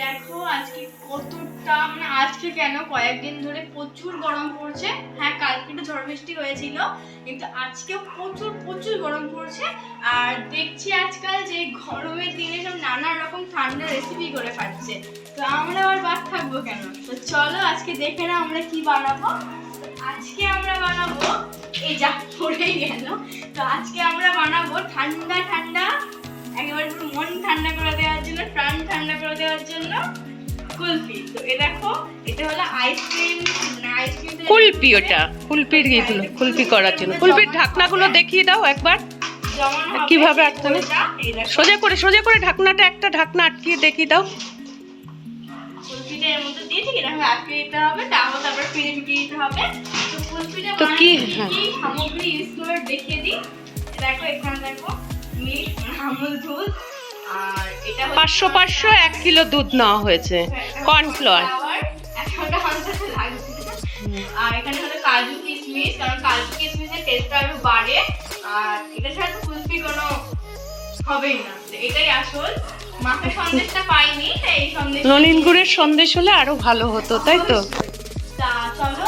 দেখো আজকে কতটা মানে আজকে কেন? কয়েকদিন ধরে প্রচুর গরম পড়ছে। হ্যাঁ কালকে একটু ঝড় বৃষ্টি হয়েছিল, কিন্তু আজকেও প্রচুর প্রচুর গরম পড়ছে। আর দেখছি আজকাল যে গরমের দিনে সব নানা রকম ঠান্ডা রেসিপি করে খাচ্ছে। তো আমরা আবার বাদ থাকব কেন? তো চলো আজকে দেখে না আমরা কি বানাবো। আজকে আমরা বানাবো, এই যা পড়েই গেল। তো আজকে আমরা বানাবো ঠান্ডা ঠান্ডা মন ঠান্ডা করে দেওয়ার জন্য প্রাণ ঠান্ডা করে দেওয়ার জন্য কুলফি। তো এ দেখো এটা হলো আইসক্রিম আইসক্রিম কুলপি ওটা কুলপির ইয়েগুলো কুলপি করার জন্য। কুলপির ঢাকনাগুলো দেখিয়ে দাও একবার। কীভাবে আটকানো? সোজা করে সোজা করে ঢাকনাটা একটা ঢাকনা আটকিয়ে দেখিয়ে দাও। তো কি? কি? হ্যাঁ। কি সামগ্রী ইউজ করে দেখিয়ে দিই। দেখো এখানে দেখো মিল্ক মানে আমুল দুধ এটা হচ্ছে পাঁচশো পাঁচশো এক কিলো দুধ নেওয়া হয়েছে। অন্তত আর এখানে হলো কাজু কিশমিশ কারণ কাজু কিশমিশের টেস্টটা আরও বাড়ে আর এটা ছাড়া তো কুলফি কোনো হবেই না। এটাই আসল। মাকে সন্দেশটা পাইনি তাই এই সন্দেশ নলিন গুড়ের সন্দেশ হলে আরও ভালো হতো তাই তো? তা চলো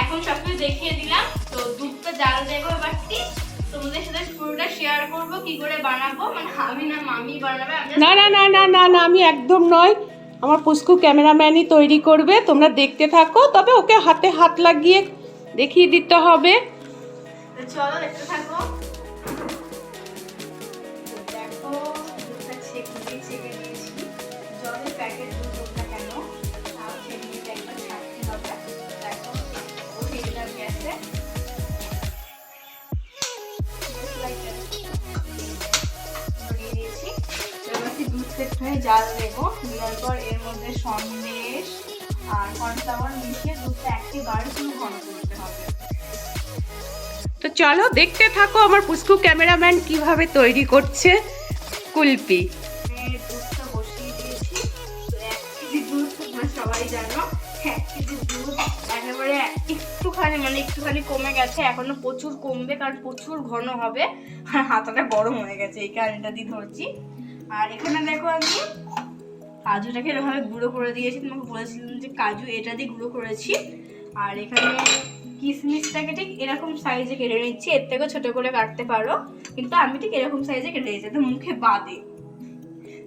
এখন সবকিছু দেখিয়ে দিলাম। তো দুধটা জাল দেবো এবারটি তোমাদের সাথে পুরোটা শেয়ার করব কি করে বানাবো? মানে আমি না মামি বানাবে না না না না না না আমি একদম নয়। আমার পুষ্কু ক্যামেরাম্যানই তৈরি করবে তোমরা দেখতে থাকো তবে ওকে হাতে হাত লাগিয়ে দেখিয়ে দিতে হবে। চলো দেখতে থাকো। জাল দেবো দেওয়ার পর এর মধ্যে সন্দেশ আর কর্নফ্লাওয়ার মিশিয়ে দুধটা একেবারে পুরো ঘন করতে হবে। তো চলো দেখতে থাকো আমার পুষ্কু ক্যামেরাম্যান কীভাবে তৈরি করছে কুলপি। দুধটা বসিয়ে দিয়েছি। এক কেজি দুধ তোমরা সবাই জানো এক কেজি দুধ একেবারে একটুখানি মানে একটুখানি কমে গেছে। এখনও প্রচুর কমবে কারণ প্রচুর ঘন হবে। আর হাতাটা গরম হয়ে গেছে এই কারণটা দিয়ে ধরছি। আর এখানে দেখো আমি কাজুটাকে এরকমভাবে গুঁড়ো করে দিয়েছি। তোমাকে বলেছিলাম যে কাজু এটা দিয়ে গুঁড়ো করেছি। আর এখানে কিশমিশটাকে ঠিক এরকম সাইজে কেটে নিচ্ছি। এর থেকেও ছোটো করে কাটতে পারো। কিন্তু আমি ঠিক এরকম সাইজে কেটে দিয়েছি তো মুখে বাদে।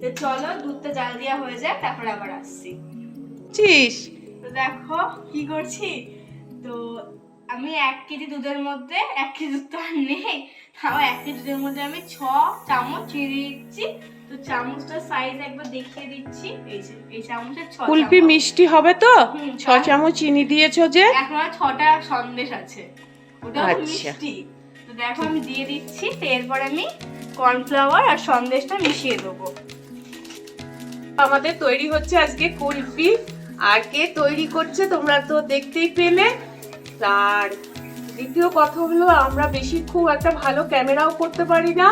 তো চলো দুধটা জাল দেওয়া হয়ে যায় তারপরে আবার আসছি। চিস তো দেখো কি করছি? তো আমি এক কেজি দুধের মধ্যে এক কেজি দুধ তো আর নেই। তাও এক দুধের মধ্যে আমি ছ চামচ চিনি দিচ্ছি। তো চামচটার সাইজ একবার দেখিয়ে দিচ্ছি। এই যে এই চামচের ছ কুলপি মিষ্টি হবে তো? ছ চামচ চিনি দিয়েছ যে? এখন আর ছটা সন্দেশ আছে। ওটা আচ্ছা। মিষ্টি। তো দেখো আমি দিয়ে দিচ্ছি তো এরপর আমি কর্নফ্লাওয়ার আর সন্দেশটা মিশিয়ে দেবো। আমাদের তৈরি হচ্ছে আজকে কুলফি। আর কে তৈরি করছে তোমরা তো দেখতেই পেলে? আর দ্বিতীয় কথা হলো আমরা বেশি খুব একটা ভালো ক্যামেরাও করতে পারি না।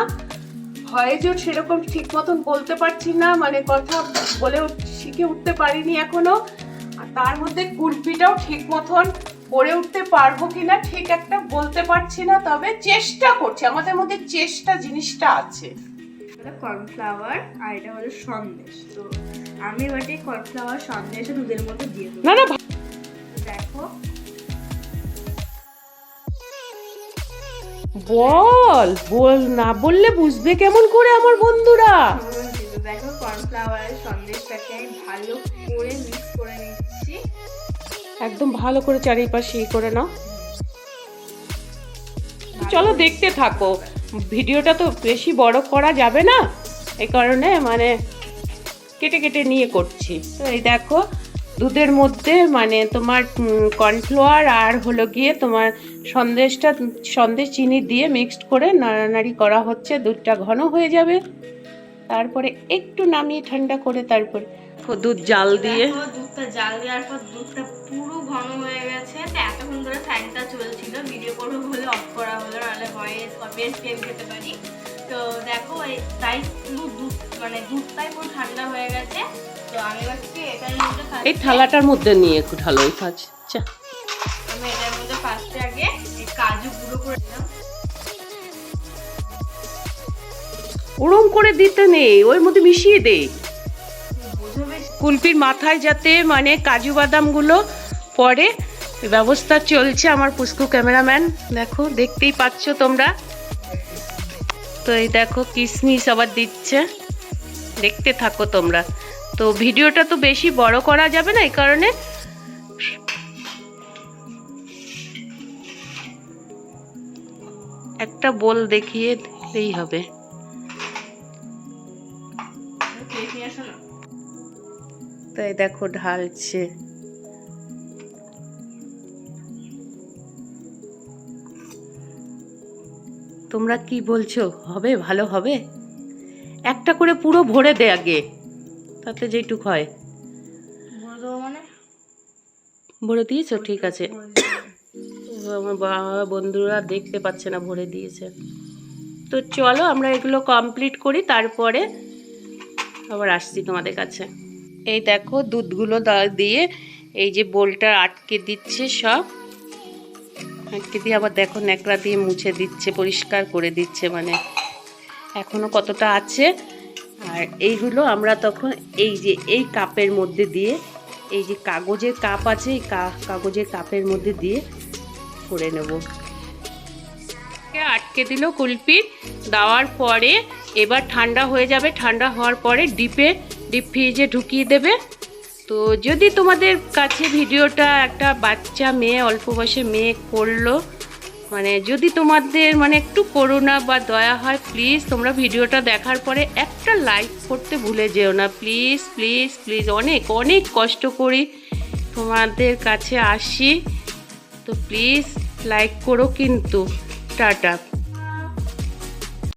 ভয়েজও সেরকম ঠিক মতন বলতে পারছি না মানে কথা বলে শিখে উঠতে পারিনি এখনও। আর তার মধ্যে কুলফিটাও ঠিক মতন করে উঠতে পারব কিনা ঠিক একটা বলতে পারছি না তবে চেষ্টা করছি। আমাদের মধ্যে চেষ্টা জিনিসটা আছে। কর্নফ্লাওয়ার আর এটা হলো সন্দেশ। তো আমি এবারে কর্নফ্লাওয়ার সন্দেশ দুধের মধ্যে দিয়ে দেবো। না না দেখো বল বল না বললে বুঝবে কেমন করে আমার বন্ধুরা। দেখো কর্নফ্লাওয়ারের সন্দেশটাকে ভালো করে মিক্স করে নিচ্ছি। একদম ভালো করে চারিপাশে ই করে নাও। চলো দেখতে থাকো। ভিডিওটা তো বেশি বড় করা যাবে না। এই কারণে মানে কেটে কেটে নিয়ে করছি। তো এই দেখো দুধের মধ্যে মানে তোমার কর্নফ্লোয়ার আর হলো গিয়ে তোমার সন্দেশটা সন্দেশ চিনি দিয়ে মিক্সড করে নাড়ানাড়ি করা হচ্ছে দুধটা ঘন হয়ে যাবে। তারপরে একটু নামিয়ে ঠান্ডা করে তারপরে দুধ জাল দিয়ে। দুধটা জাল দেওয়ার পর দুধটা পুরো ঘন হয়ে গেছে। তো এতক্ষণ ধরে ফ্যানটা চলছিল ভিডিও করব বলে অফ করা হলো নাহলে ভয়েস বেশ গেম খেতে পারি তো দেখো এই তাই পুরো দুধ মানে দুধটাই পুরো ঠান্ডা হয়ে গেছে। এই থালাটার মধ্যে নিয়ে একটু ঢালো এই কাজ চা আমি এটার মধ্যে ফার্স্টে আগে এই কাজু গুঁড়ো করে দিলাম। ওরম করে দিতে নেই ওর মধ্যে মিশিয়ে দে। কুলপির মাথায় যাতে মানে কাজু বাদামগুলো পড়ে এই ব্যবস্থা চলছে আমার পুষ্কু ক্যামেরাম্যান। দেখো দেখতেই পাচ্ছ তোমরা? তো এই দেখো কিসমিস আবার দিচ্ছে। দেখতে থাকো তোমরা। তো ভিডিওটা তো বেশি বড় করা যাবে না এই কারণে? একটা বোল দেখিয়ে দিলেই হবে। তাই দেখো ঢালছে। তোমরা কি বলছো? হবে, ভালো হবে? একটা করে পুরো ভরে দে আগে। তাতে যেটুক হয়। মানে? ভরে দিয়েছ? ঠিক আছে। আমার বাবা বন্ধুরা দেখতে পাচ্ছে না ভরে দিয়েছে। তো চলো আমরা এগুলো কমপ্লিট করি তারপরে আবার আসছি তোমাদের কাছে। এই দেখো দুধগুলো দা- দিয়ে এই যে বোলটা আটকে দিচ্ছে সব। আটকে দিয়ে আবার দেখো ন্যাকড়া দিয়ে মুছে দিচ্ছে পরিষ্কার করে দিচ্ছে মানে। এখনও কতটা আছে? আর এইগুলো আমরা তখন এই যে, এই কাপের মধ্যে দিয়ে, এই যে কাগজের কাপ আছে, এই কাগজের কাপের মধ্যে দিয়ে করে নেব। আটকে দিল কুলপি, দেওয়ার পরে এবার ঠান্ডা হয়ে যাবে। ঠান্ডা হওয়ার পরে ডিপে, ডিপ ফ্রিজে ঢুকিয়ে দেবে। তো যদি তোমাদের কাছে ভিডিওটা একটা বাচ্চা মেয়ে, অল্প বয়সে মেয়ে করল মানে যদি তোমাদের মানে একটু করোনা বা দয়া হয় প্লিজ তোমরা ভিডিওটা দেখার পরে একটা লাইক করতে ভুলে যেও না। প্লিজ প্লিজ প্লিজ অনেক অনেক কষ্ট করি তোমাদের কাছে আসি। তো প্লিজ লাইক করো কিন্তু। টাটা।